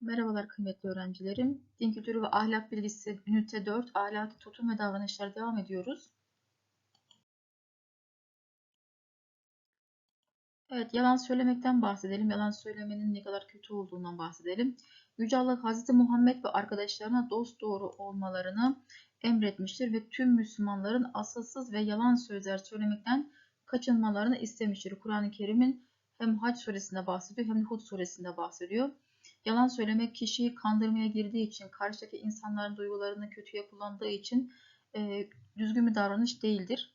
Merhabalar kıymetli öğrencilerim. Din kültürü ve ahlak bilgisi ünite 4 ahlaki tutum ve davranışlara devam ediyoruz. Evet yalan söylemekten bahsedelim. Yalan söylemenin ne kadar kötü olduğundan bahsedelim. Yüce Allah Hazreti Muhammed ve arkadaşlarına dost doğru olmalarını emretmiştir ve tüm Müslümanların asılsız ve yalan sözler söylemekten kaçınmalarını istemiştir. Kur'an-ı Kerim'in hem Hac suresinde bahsediyor hem de Hud suresinde bahsediyor. Yalan söylemek kişiyi kandırmaya girdiği için, karşıdaki insanların duygularını kötüye kullandığı için e, düzgün bir davranış değildir.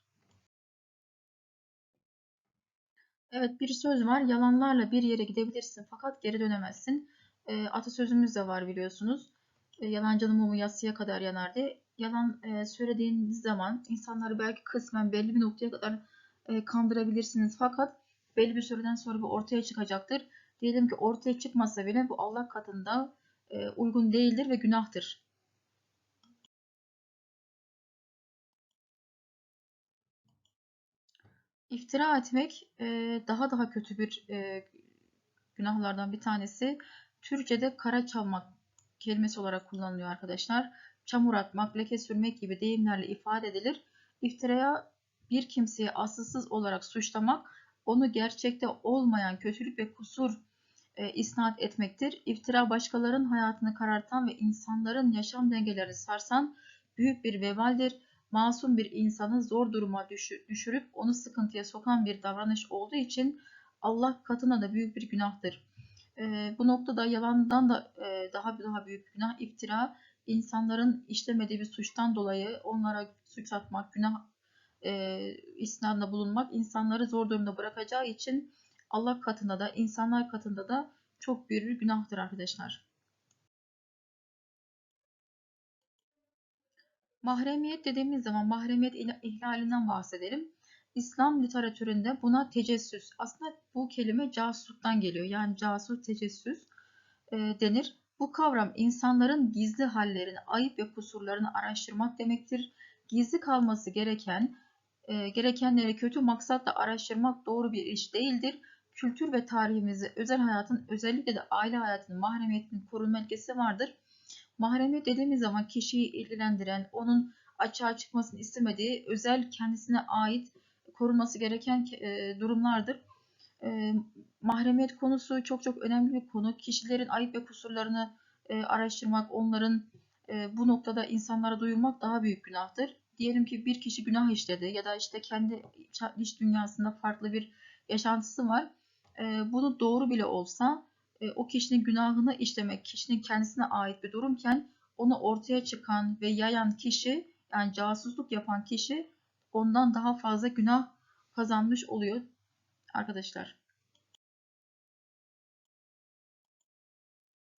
Evet bir söz var. Yalanlarla bir yere gidebilirsin fakat geri dönemezsin. E, atasözümüz de var biliyorsunuz. E, yalancının mumu yatsıya kadar yanar diye. Yalan e, söylediğiniz zaman insanları belki kısmen belli bir noktaya kadar e, kandırabilirsiniz. Fakat belli bir süreden sonra bu ortaya çıkacaktır. Diyelim ki ortaya çıkmasa bile bu Allah katında e, uygun değildir ve günahtır. İftira etmek e, daha daha kötü bir e, günahlardan bir tanesi. Türkçe'de kara çalmak kelimesi olarak kullanılıyor arkadaşlar. Çamur atmak, leke sürmek gibi deyimlerle ifade edilir. İftiraya bir kimseyi asılsız olarak suçlamak, onu gerçekte olmayan kötülük ve kusur e, isnat etmektir. İftira başkalarının hayatını karartan ve insanların yaşam dengelerini sarsan büyük bir vebaldir. Masum bir insanı zor duruma düşürüp onu sıkıntıya sokan bir davranış olduğu için Allah katına da büyük bir günahtır. E, bu noktada yalandan da e, daha daha büyük günah iftira, insanların işlemediği bir suçtan dolayı onlara suç atmak, günah e, isnadında bulunmak insanları zor durumda bırakacağı için Allah katında da insanlar katında da çok büyük bir günahtır arkadaşlar. Mahremiyet dediğimiz zaman mahremiyet ihlalinden bahsedelim. İslam literatüründe buna tecessüs, aslında bu kelime casusluktan geliyor. Yani casus tecessüs e, denir. Bu kavram insanların gizli hallerini, ayıp ve kusurlarını araştırmak demektir. Gizli kalması gereken, e, gerekenleri kötü maksatla araştırmak doğru bir iş değildir kültür ve tarihimizde özel hayatın özellikle de aile hayatının mahremiyetinin korunma ilkesi vardır. Mahremiyet dediğimiz zaman kişiyi ilgilendiren, onun açığa çıkmasını istemediği özel kendisine ait korunması gereken e, durumlardır. E, mahremiyet konusu çok çok önemli bir konu. Kişilerin ayıp ve kusurlarını e, araştırmak, onların bu noktada insanlara duyurmak daha büyük günahtır. Diyelim ki bir kişi günah işledi ya da işte kendi iç dünyasında farklı bir yaşantısı var e, bunu doğru bile olsa e, o kişinin günahını işlemek kişinin kendisine ait bir durumken onu ortaya çıkan ve yayan kişi yani casusluk yapan kişi ondan daha fazla günah kazanmış oluyor arkadaşlar.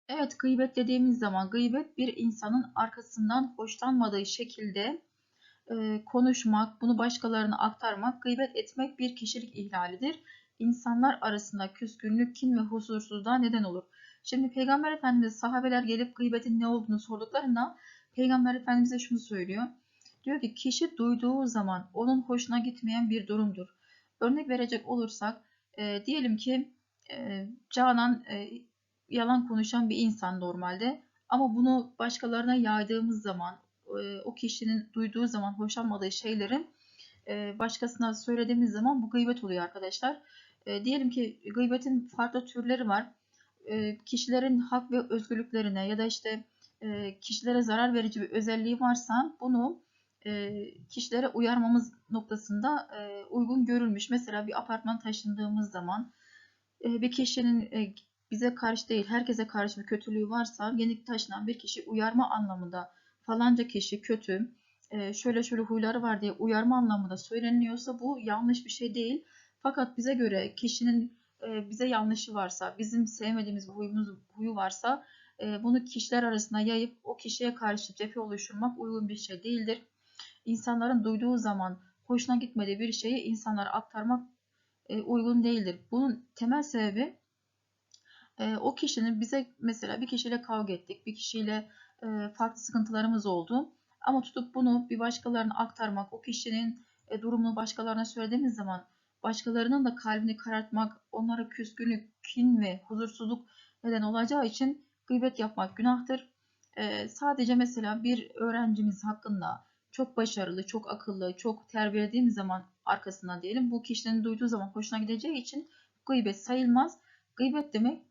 Evet gıybet dediğimiz zaman gıybet bir insanın arkasından hoşlanmadığı şekilde e, konuşmak, bunu başkalarına aktarmak, gıybet etmek bir kişilik ihlalidir insanlar arasında küskünlük, kin ve huzursuzluğa neden olur. Şimdi Peygamber Efendimiz sahabeler gelip gıybetin ne olduğunu sorduklarında Peygamber Efendimiz'e şunu söylüyor. Diyor ki kişi duyduğu zaman onun hoşuna gitmeyen bir durumdur. Örnek verecek olursak e, diyelim ki e, Canan e, yalan konuşan bir insan normalde ama bunu başkalarına yaydığımız zaman e, o kişinin duyduğu zaman hoşlanmadığı şeylerin e, başkasına söylediğimiz zaman bu gıybet oluyor arkadaşlar. E, diyelim ki gıybetin farklı türleri var. E, kişilerin hak ve özgürlüklerine ya da işte kişilere zarar verici bir özelliği varsa bunu kişilere uyarmamız noktasında uygun görülmüş. Mesela bir apartman taşındığımız zaman bir kişinin bize karşı değil herkese karşı bir kötülüğü varsa yeni taşınan bir kişi uyarma anlamında falanca kişi kötü şöyle şöyle huyları var diye uyarma anlamında söyleniliyorsa bu yanlış bir şey değil. Fakat bize göre kişinin e, bize yanlışı varsa, bizim sevmediğimiz bir huyumuz, huyu varsa e, bunu kişiler arasında yayıp o kişiye karşı cephe oluşturmak uygun bir şey değildir. İnsanların duyduğu zaman hoşuna gitmediği bir şeyi insanlara aktarmak e, uygun değildir. Bunun temel sebebi o kişinin bize mesela bir kişiyle kavga ettik, bir kişiyle farklı sıkıntılarımız oldu. Ama tutup bunu bir başkalarına aktarmak, o kişinin durumunu başkalarına söylediğimiz zaman başkalarının da kalbini karartmak, onlara küskünlük, kin ve huzursuzluk neden olacağı için Gıybet yapmak günahtır. Ee, sadece mesela bir öğrencimiz hakkında çok başarılı, çok akıllı, çok terbiyelediğimiz zaman arkasından diyelim bu kişinin duyduğu zaman hoşuna gideceği için gıybet sayılmaz. Gıybet demek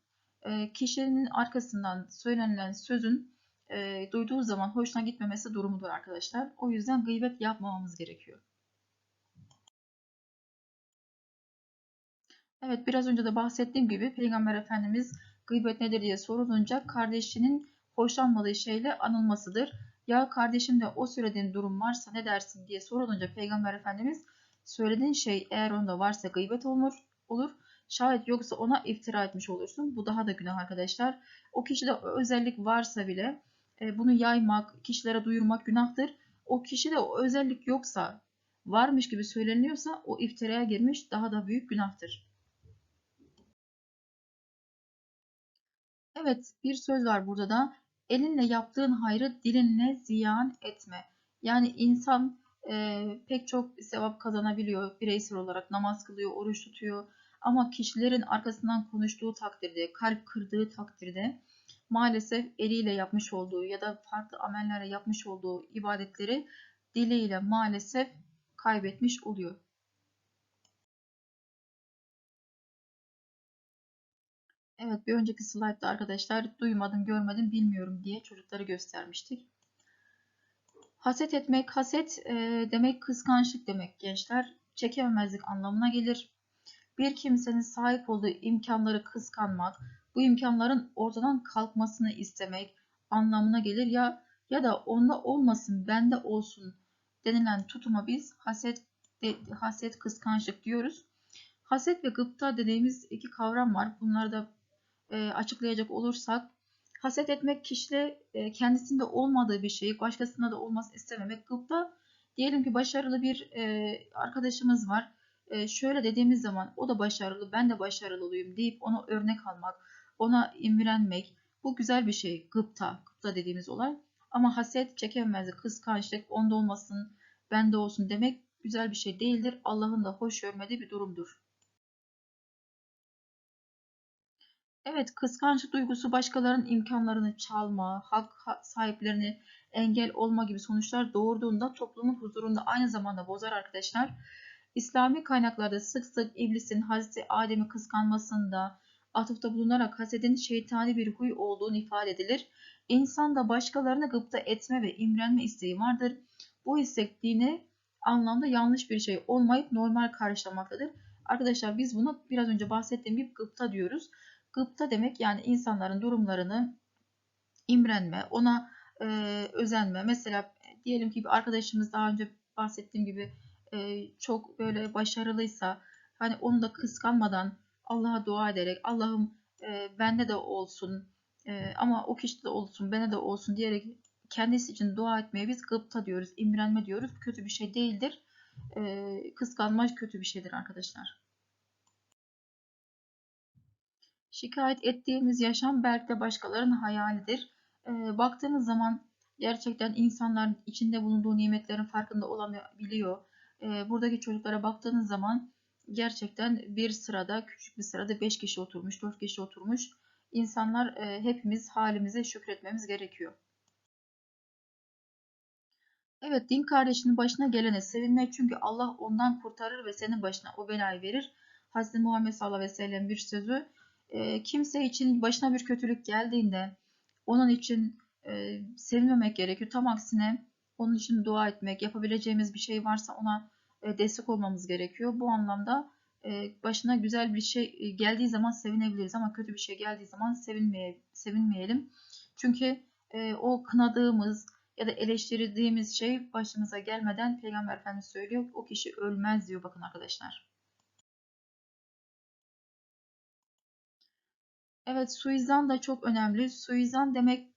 e, kişinin arkasından söylenilen sözün e, duyduğu zaman hoşuna gitmemesi durumudur arkadaşlar. O yüzden gıybet yapmamamız gerekiyor. Evet biraz önce de bahsettiğim gibi Peygamber Efendimiz gıybet nedir diye sorulunca kardeşinin hoşlanmadığı şeyle anılmasıdır. Ya kardeşimde o söylediğin durum varsa ne dersin diye sorulunca Peygamber Efendimiz söylediğin şey eğer onda varsa gıybet olur. olur. Şayet yoksa ona iftira etmiş olursun. Bu daha da günah arkadaşlar. O kişide özellik varsa bile e, bunu yaymak, kişilere duyurmak günahtır. O kişide o özellik yoksa, varmış gibi söyleniliyorsa o iftiraya girmiş daha da büyük günahtır. Evet, bir söz var burada da. Elinle yaptığın hayrı dilinle ziyan etme. Yani insan e, pek çok sevap kazanabiliyor. Bireysel olarak namaz kılıyor, oruç tutuyor. Ama kişilerin arkasından konuştuğu takdirde, kalp kırdığı takdirde maalesef eliyle yapmış olduğu ya da farklı amellerle yapmış olduğu ibadetleri diliyle maalesef kaybetmiş oluyor. Evet bir önceki slaytta arkadaşlar duymadım görmedim bilmiyorum diye çocukları göstermiştik. Haset etmek, haset e, demek kıskançlık demek gençler. Çekememezlik anlamına gelir. Bir kimsenin sahip olduğu imkanları kıskanmak, bu imkanların ortadan kalkmasını istemek anlamına gelir ya ya da onda olmasın, bende olsun denilen tutuma biz haset haset kıskançlık diyoruz. Haset ve gıpta dediğimiz iki kavram var. Bunları da e, açıklayacak olursak haset etmek kişide e, kendisinde olmadığı bir şeyi başkasında da olmasını istememek. Gıpta diyelim ki başarılı bir e, arkadaşımız var. E, şöyle dediğimiz zaman o da başarılı ben de başarılı olayım deyip onu örnek almak, ona imrenmek bu güzel bir şey. Gıpta, gıpta dediğimiz olay. Ama haset, çekememezlik, kıskançlık, onda olmasın, bende olsun demek güzel bir şey değildir. Allah'ın da hoş görmediği bir durumdur. Evet, kıskançlık duygusu başkalarının imkanlarını çalma, hak sahiplerini engel olma gibi sonuçlar doğurduğunda toplumun huzurunda aynı zamanda bozar arkadaşlar. İslami kaynaklarda sık sık iblisin Hazreti Adem'i kıskanmasında atıfta bulunarak hasedin şeytani bir huy olduğunu ifade edilir. İnsan da başkalarına gıpta etme ve imrenme isteği vardır. Bu istek dini anlamda yanlış bir şey olmayıp normal karşılamaktadır. Arkadaşlar biz bunu biraz önce bahsettiğim gibi gıpta diyoruz. Gıpta demek yani insanların durumlarını imrenme, ona e, özenme. Mesela diyelim ki bir arkadaşımız daha önce bahsettiğim gibi e, çok böyle başarılıysa hani onu da kıskanmadan Allah'a dua ederek Allah'ım e, bende de olsun e, ama o kişide de olsun bende de olsun diyerek kendisi için dua etmeye biz gıpta diyoruz, imrenme diyoruz. Kötü bir şey değildir. E, kıskanma kötü bir şeydir arkadaşlar. Şikayet ettiğimiz yaşam belki de başkalarının hayalidir. E, baktığınız zaman gerçekten insanların içinde bulunduğu nimetlerin farkında olabiliyor. E, buradaki çocuklara baktığınız zaman gerçekten bir sırada, küçük bir sırada 5 kişi oturmuş, 4 kişi oturmuş. İnsanlar e, hepimiz halimize şükretmemiz gerekiyor. Evet din kardeşinin başına gelene sevinmek çünkü Allah ondan kurtarır ve senin başına o belayı verir. Hazreti Muhammed sallallahu aleyhi ve sellem bir sözü e, kimse için başına bir kötülük geldiğinde onun için e, sevinmemek gerekiyor. Tam aksine onun için dua etmek, yapabileceğimiz bir şey varsa ona e, destek olmamız gerekiyor. Bu anlamda e, başına güzel bir şey e, geldiği zaman sevinebiliriz ama kötü bir şey geldiği zaman sevinmeye, sevinmeyelim. Çünkü o kınadığımız ya da eleştirdiğimiz şey başımıza gelmeden Peygamber Efendimiz söylüyor o kişi ölmez diyor bakın arkadaşlar. Evet suizan da çok önemli. Suizan demek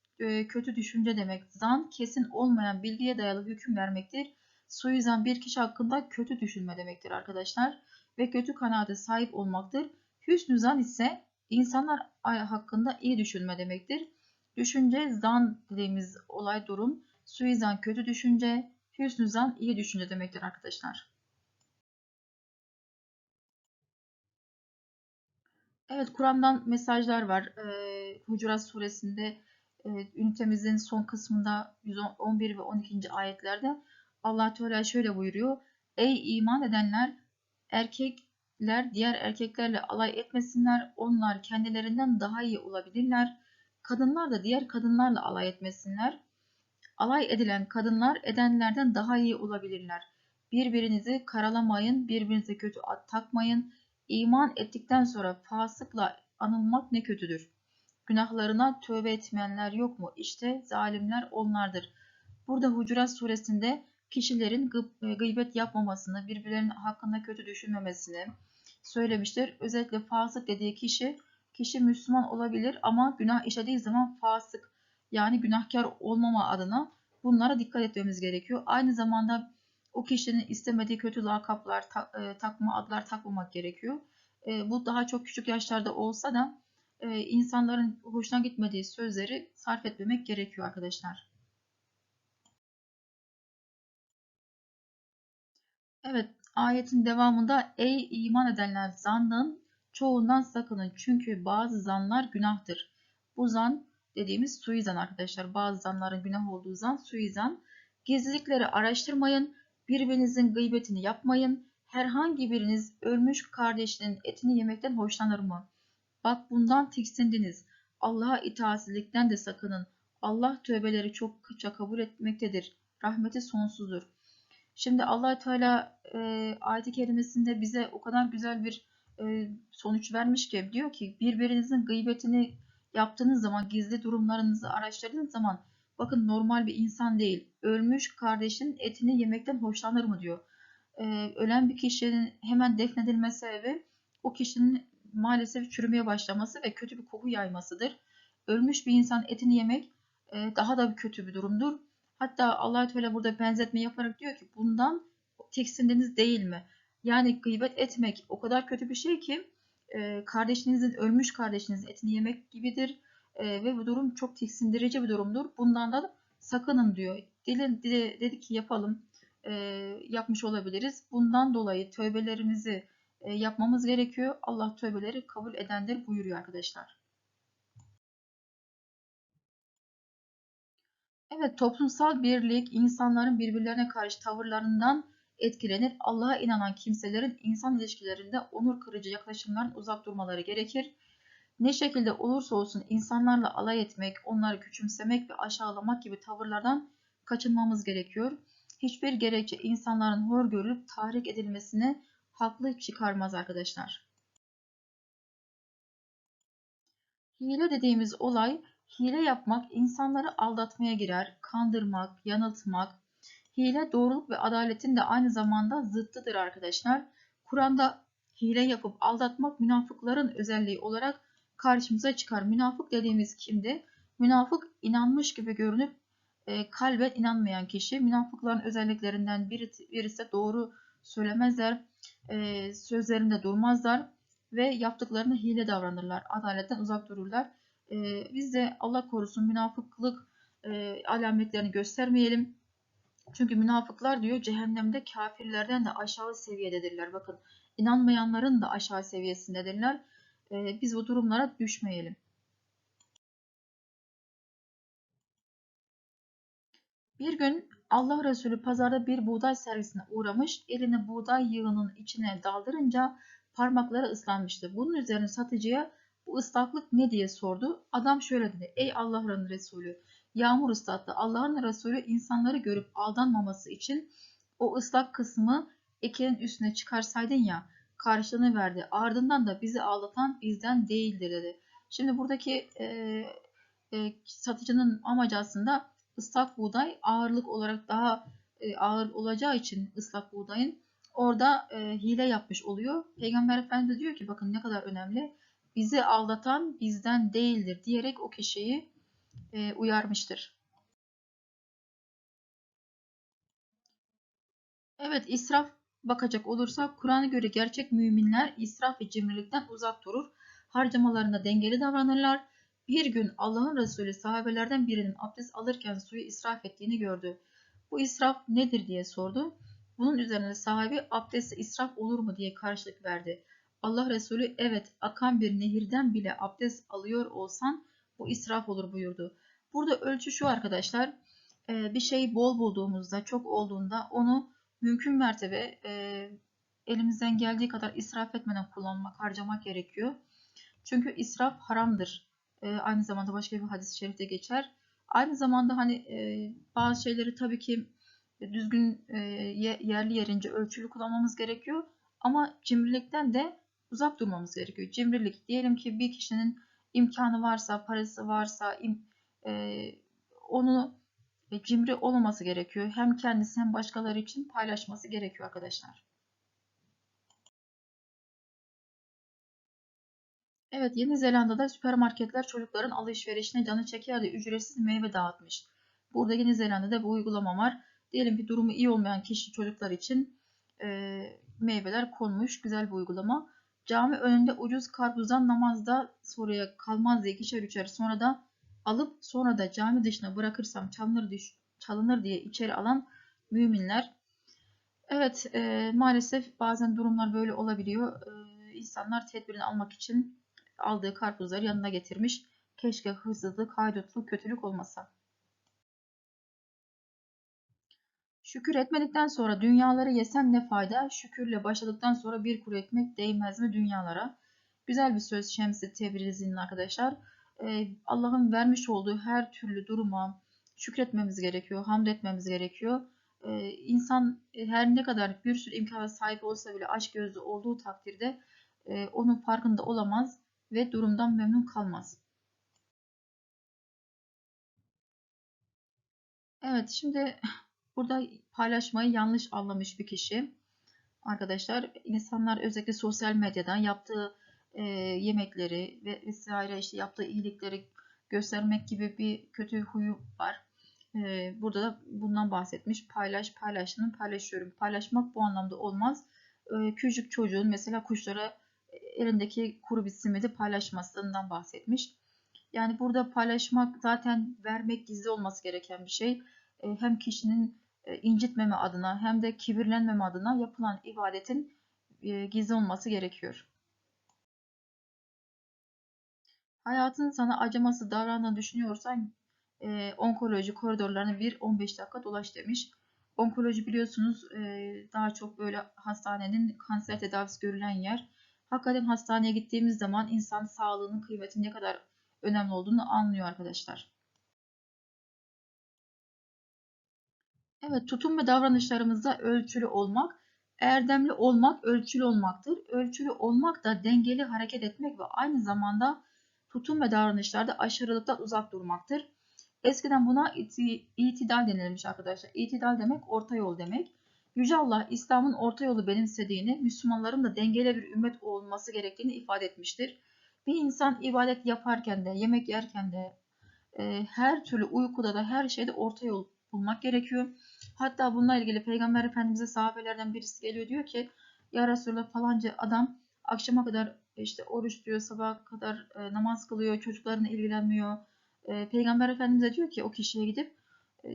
kötü düşünce demek. Zan kesin olmayan bilgiye dayalı hüküm vermektir. Suizan bir kişi hakkında kötü düşünme demektir arkadaşlar. Ve kötü kanaate sahip olmaktır. Hüsnü zan ise insanlar hakkında iyi düşünme demektir. Düşünce zan dediğimiz olay durum. Suizan kötü düşünce, hüsnü zan iyi düşünce demektir arkadaşlar. Evet Kur'an'dan mesajlar var. Ee, Hucurat suresinde e, ünitemizin son kısmında 111 ve 12. ayetlerde Allah Teala şöyle buyuruyor. Ey iman edenler erkekler diğer erkeklerle alay etmesinler. Onlar kendilerinden daha iyi olabilirler. Kadınlar da diğer kadınlarla alay etmesinler. Alay edilen kadınlar edenlerden daha iyi olabilirler. Birbirinizi karalamayın, birbirinize kötü ad takmayın. İman ettikten sonra fasıkla anılmak ne kötüdür. Günahlarına tövbe etmeyenler yok mu? İşte zalimler onlardır. Burada Hucurat suresinde kişilerin e, gıybet yapmamasını, birbirlerinin hakkında kötü düşünmemesini söylemiştir. Özellikle fasık dediği kişi, kişi Müslüman olabilir ama günah işlediği zaman fasık yani günahkar olmama adına bunlara dikkat etmemiz gerekiyor. Aynı zamanda o kişinin istemediği kötü lakaplar, e, takma adlar takmamak gerekiyor. E, bu daha çok küçük yaşlarda olsa da e, insanların hoşuna gitmediği sözleri sarf etmemek gerekiyor arkadaşlar. Evet, ayetin devamında ey iman edenler zannın çoğundan sakının çünkü bazı zanlar günahtır. Bu zan dediğimiz suizan arkadaşlar. Bazı zanların günah olduğu zan suizan. Gizlilikleri araştırmayın, birbirinizin gıybetini yapmayın. Herhangi biriniz ölmüş kardeşinin etini yemekten hoşlanır mı? Bak bundan tiksindiniz. Allah'a itaatsizlikten de sakının. Allah tövbeleri çok çokça kabul etmektedir. Rahmeti sonsuzdur. Şimdi allah Teala e, ayet-i kerimesinde bize o kadar güzel bir e, sonuç vermiş ki diyor ki birbirinizin gıybetini yaptığınız zaman gizli durumlarınızı araştırdığınız zaman bakın normal bir insan değil ölmüş kardeşinin etini yemekten hoşlanır mı diyor. E, ölen bir kişinin hemen defnedilme sebebi o kişinin maalesef çürümeye başlaması ve kötü bir koku yaymasıdır. Ölmüş bir insan etini yemek e, daha da bir kötü bir durumdur. Hatta allah Teala burada benzetme yaparak diyor ki bundan tiksindiniz değil mi? Yani gıybet etmek o kadar kötü bir şey ki e, kardeşinizin, ölmüş kardeşinizin etini yemek gibidir. E, ve bu durum çok tiksindirici bir durumdur. Bundan da sakının diyor. Dilin, dile, ki yapalım, e, yapmış olabiliriz. Bundan dolayı tövbelerimizi e, yapmamız gerekiyor. Allah tövbeleri kabul edendir buyuruyor arkadaşlar. Evet, toplumsal birlik insanların birbirlerine karşı tavırlarından etkilenir. Allah'a inanan kimselerin insan ilişkilerinde onur kırıcı yaklaşımlardan uzak durmaları gerekir. Ne şekilde olursa olsun insanlarla alay etmek, onları küçümsemek ve aşağılamak gibi tavırlardan kaçınmamız gerekiyor. Hiçbir gerekçe insanların hor görülüp tahrik edilmesine haklı çıkarmaz arkadaşlar. Hile dediğimiz olay hile yapmak insanları aldatmaya girer, kandırmak, yanıltmak. Hile doğruluk ve adaletin de aynı zamanda zıttıdır arkadaşlar. Kur'an'da hile yapıp aldatmak münafıkların özelliği olarak karşımıza çıkar. Münafık dediğimiz kimdi? Münafık inanmış gibi görünüp e, kalben inanmayan kişi. Münafıkların özelliklerinden biri, birisi doğru söylemezler, e, sözlerinde durmazlar ve yaptıklarını hile davranırlar. Adaletten uzak dururlar. E, biz de Allah korusun münafıklık e, alametlerini göstermeyelim. Çünkü münafıklar diyor cehennemde kafirlerden de aşağı seviyededirler. Bakın inanmayanların da aşağı seviyesindedirler. E, biz bu durumlara düşmeyelim. Bir gün Allah Resulü pazarda bir buğday servisine uğramış, elini buğday yığının içine daldırınca parmakları ıslanmıştı. Bunun üzerine satıcıya bu ıslaklık ne diye sordu. Adam şöyle dedi. Ey Allah'ın Resulü, yağmur ıslattı. Allah'ın Resulü insanları görüp aldanmaması için o ıslak kısmı ekinin üstüne çıkarsaydın ya karşılığını verdi. Ardından da bizi aldatan bizden değildir dedi. Şimdi buradaki e, e, satıcının amacı aslında ıslak buğday ağırlık olarak daha e, ağır olacağı için ıslak buğdayın orada e, hile yapmış oluyor. Peygamber Efendimiz diyor ki bakın ne kadar önemli. Bizi aldatan bizden değildir diyerek o kişiyi e, uyarmıştır. Evet israf bakacak olursak Kur'an'a göre gerçek müminler israf ve cimrilikten uzak durur. Harcamalarında dengeli davranırlar bir gün Allah'ın Resulü sahabelerden birinin abdest alırken suyu israf ettiğini gördü. Bu israf nedir diye sordu. Bunun üzerine sahabi abdestte israf olur mu diye karşılık verdi. Allah Resulü evet akan bir nehirden bile abdest alıyor olsan Bu israf olur buyurdu. Burada ölçü şu arkadaşlar. E, bir şeyi bol bulduğumuzda, çok olduğunda onu mümkün mertebe e, elimizden geldiği kadar israf etmeden kullanmak, harcamak gerekiyor. Çünkü israf haramdır. E, aynı zamanda başka bir hadis-i şerifte geçer. Aynı zamanda hani e, bazı şeyleri tabii ki düzgün e, yerli yerince ölçülü kullanmamız gerekiyor. Ama cimrilikten de uzak durmamız gerekiyor. Cimrilik diyelim ki bir kişinin imkanı varsa, parası varsa e, onu e, cimri olmaması gerekiyor. Hem kendisi hem başkaları için paylaşması gerekiyor arkadaşlar. Evet, Yeni Zelanda'da süpermarketler çocukların alışverişine canı çeker de ücretsiz meyve dağıtmış. Burada Yeni Zelanda'da bu uygulama var. Diyelim ki durumu iyi olmayan kişi çocuklar için e, meyveler konmuş. Güzel bir uygulama. Cami önünde ucuz karpuzdan namazda soruya kalmaz diye ikişer üçer sonra da alıp sonra da cami dışına bırakırsam çalınır, düş, çalınır diye içeri alan müminler. Evet e, maalesef bazen durumlar böyle olabiliyor. E, insanlar tedbirini almak için aldığı karpuzları yanına getirmiş. Keşke hırsızlık, haydutluk, kötülük olmasa. Şükür etmedikten sonra dünyaları yesen ne fayda? Şükürle başladıktan sonra bir kuru ekmek değmez mi dünyalara? Güzel bir söz Şemsi Tebriz'in arkadaşlar. Ee, Allah'ın vermiş olduğu her türlü duruma şükretmemiz gerekiyor, hamd etmemiz gerekiyor. Ee, insan e, her ne kadar bir sürü imkana sahip olsa bile aşk gözlü olduğu takdirde e, onun farkında olamaz ve durumdan memnun kalmaz. Evet şimdi burada paylaşmayı yanlış anlamış bir kişi. Arkadaşlar insanlar özellikle sosyal medyadan yaptığı e, yemekleri ve vesaire işte yaptığı iyilikleri göstermek gibi bir kötü huyu var. E, burada da bundan bahsetmiş. Paylaş, paylaştığını paylaşıyorum. Paylaşmak bu anlamda olmaz. E, küçük çocuğun mesela kuşlara elindeki kuru bir simidi paylaşmasından bahsetmiş. Yani burada paylaşmak zaten vermek gizli olması gereken bir şey. E, hem kişinin e, incitmeme adına hem de kibirlenmeme adına yapılan ibadetin e, gizli olması gerekiyor. Hayatın sana acıması davrandığını düşünüyorsan onkoloji koridorlarını bir 15 dakika dolaş demiş. Onkoloji biliyorsunuz daha çok böyle hastanenin kanser tedavisi görülen yer. Hakikaten hastaneye gittiğimiz zaman insan sağlığının kıymeti ne kadar önemli olduğunu anlıyor arkadaşlar. Evet, tutum ve davranışlarımızda ölçülü olmak, erdemli olmak ölçülü olmaktır. Ölçülü olmak da dengeli hareket etmek ve aynı zamanda tutum ve davranışlarda aşırılıktan uzak durmaktır. Eskiden buna itidal denilmiş arkadaşlar. İtidal demek orta yol demek. Yüce Allah İslam'ın orta yolu benimsediğini, Müslümanların da dengeli bir ümmet olması gerektiğini ifade etmiştir. Bir insan ibadet yaparken de, yemek yerken de, e, her türlü uykuda da her şeyde orta yol bulmak gerekiyor. Hatta bununla ilgili Peygamber Efendimiz'e sahabelerden birisi geliyor diyor ki Ya Resulallah falanca adam akşama kadar işte oruç tutuyor, sabah kadar e, namaz kılıyor, çocuklarına ilgilenmiyor. E, Peygamber Efendimiz'e diyor ki o kişiye gidip e,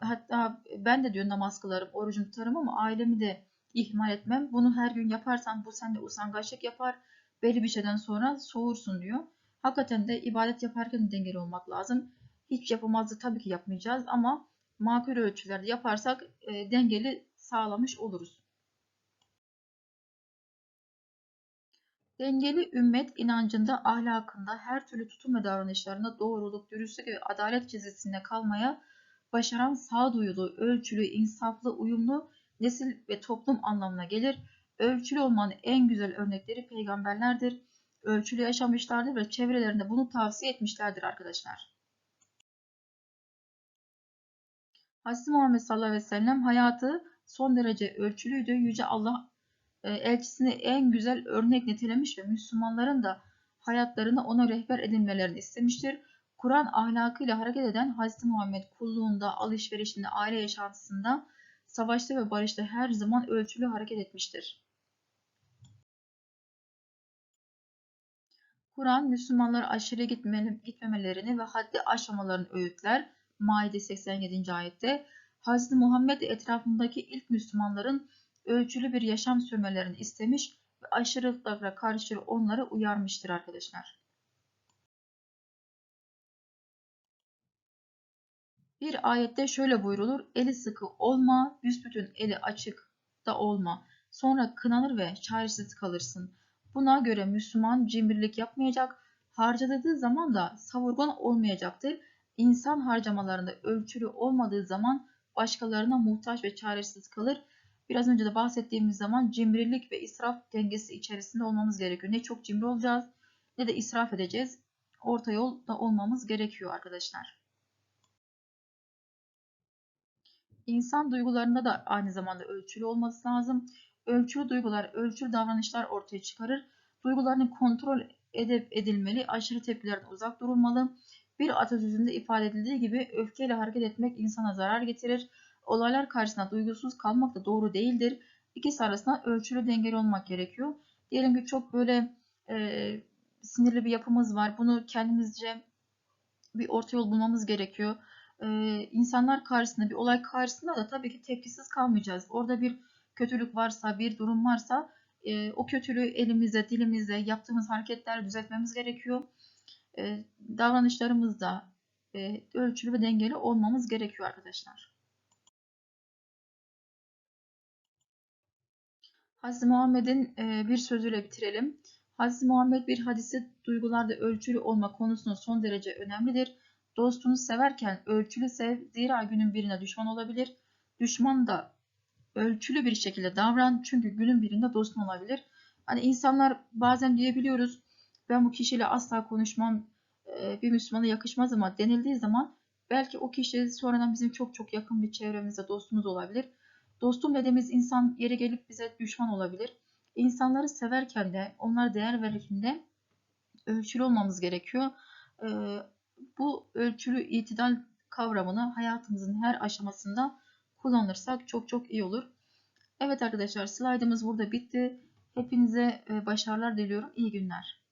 hatta ben de diyor namaz kılarım, orucumu tutarım ama ailemi de ihmal etmem. Bunu her gün yaparsan bu sende usangaçlık yapar. Belli bir şeyden sonra soğursun diyor. Hakikaten de ibadet yaparken dengeli olmak lazım. Hiç yapamazdı tabii ki yapmayacağız ama makul ölçülerde yaparsak e, dengeli sağlamış oluruz. Dengeli ümmet inancında, ahlakında, her türlü tutum ve davranışlarında doğruluk, dürüstlük ve adalet çizgisinde kalmaya başaran sağduyulu, ölçülü, insaflı, uyumlu nesil ve toplum anlamına gelir. Ölçülü olmanın en güzel örnekleri peygamberlerdir. Ölçülü yaşamışlardır ve çevrelerinde bunu tavsiye etmişlerdir arkadaşlar. Hz. Muhammed sallallahu aleyhi ve sellem hayatı son derece ölçülüydü. Yüce Allah e, elçisini en güzel örnek nitelemiş ve Müslümanların da hayatlarını ona rehber edinmelerini istemiştir. Kur'an ahlakıyla hareket eden Hz. Muhammed kulluğunda, alışverişinde, aile yaşantısında, savaşta ve barışta her zaman ölçülü hareket etmiştir. Kur'an Müslümanlar aşırı gitmemelerini ve haddi aşmamalarını öğütler. Maide 87. ayette Hz. Muhammed etrafındaki ilk Müslümanların ölçülü bir yaşam sürmelerini istemiş ve aşırılıklara karşı onları uyarmıştır arkadaşlar. Bir ayette şöyle buyrulur. Eli sıkı olma, büsbütün eli açık da olma. Sonra kınanır ve çaresiz kalırsın. Buna göre Müslüman cimrilik yapmayacak, harcadığı zaman da savurgan olmayacaktır. İnsan harcamalarında ölçülü olmadığı zaman başkalarına muhtaç ve çaresiz kalır. Biraz önce de bahsettiğimiz zaman cimrilik ve israf dengesi içerisinde olmamız gerekiyor. Ne çok cimri olacağız ne de israf edeceğiz. Orta yolda olmamız gerekiyor arkadaşlar. İnsan duygularında da aynı zamanda ölçülü olması lazım. Ölçülü duygular, ölçülü davranışlar ortaya çıkarır. Duygularını kontrol edip edilmeli, aşırı tepkilerden uzak durulmalı. Bir atasözünde ifade edildiği gibi öfkeyle hareket etmek insana zarar getirir. Olaylar karşısında duygusuz kalmak da doğru değildir. İkisi arasında ölçülü dengeli olmak gerekiyor. Diyelim ki çok böyle e, sinirli bir yapımız var. Bunu kendimizce bir orta yol bulmamız gerekiyor. E, insanlar karşısında, bir olay karşısında da tabii ki tepkisiz kalmayacağız. Orada bir kötülük varsa, bir durum varsa e, o kötülüğü elimizde, dilimizde yaptığımız hareketler düzeltmemiz gerekiyor. E, davranışlarımızda e, ölçülü ve dengeli olmamız gerekiyor arkadaşlar. Hazreti Muhammed'in bir sözüyle bitirelim. Hazreti Muhammed bir hadisi duygularda ölçülü olma konusunda son derece önemlidir. Dostunu severken ölçülü sev, zira günün birine düşman olabilir. Düşman da ölçülü bir şekilde davran çünkü günün birinde dostun olabilir. Hani insanlar bazen diyebiliyoruz ben bu kişiyle asla konuşmam e, bir Müslümana yakışmaz ama denildiği zaman belki o kişi sonradan bizim çok çok yakın bir çevremizde dostumuz olabilir. Dostum dediğimiz insan yeri gelip bize düşman olabilir. İnsanları severken de onlara değer verirken de ölçülü olmamız gerekiyor. Bu ölçülü itidal kavramını hayatımızın her aşamasında kullanırsak çok çok iyi olur. Evet arkadaşlar slaydımız burada bitti. Hepinize e, başarılar diliyorum. İyi günler.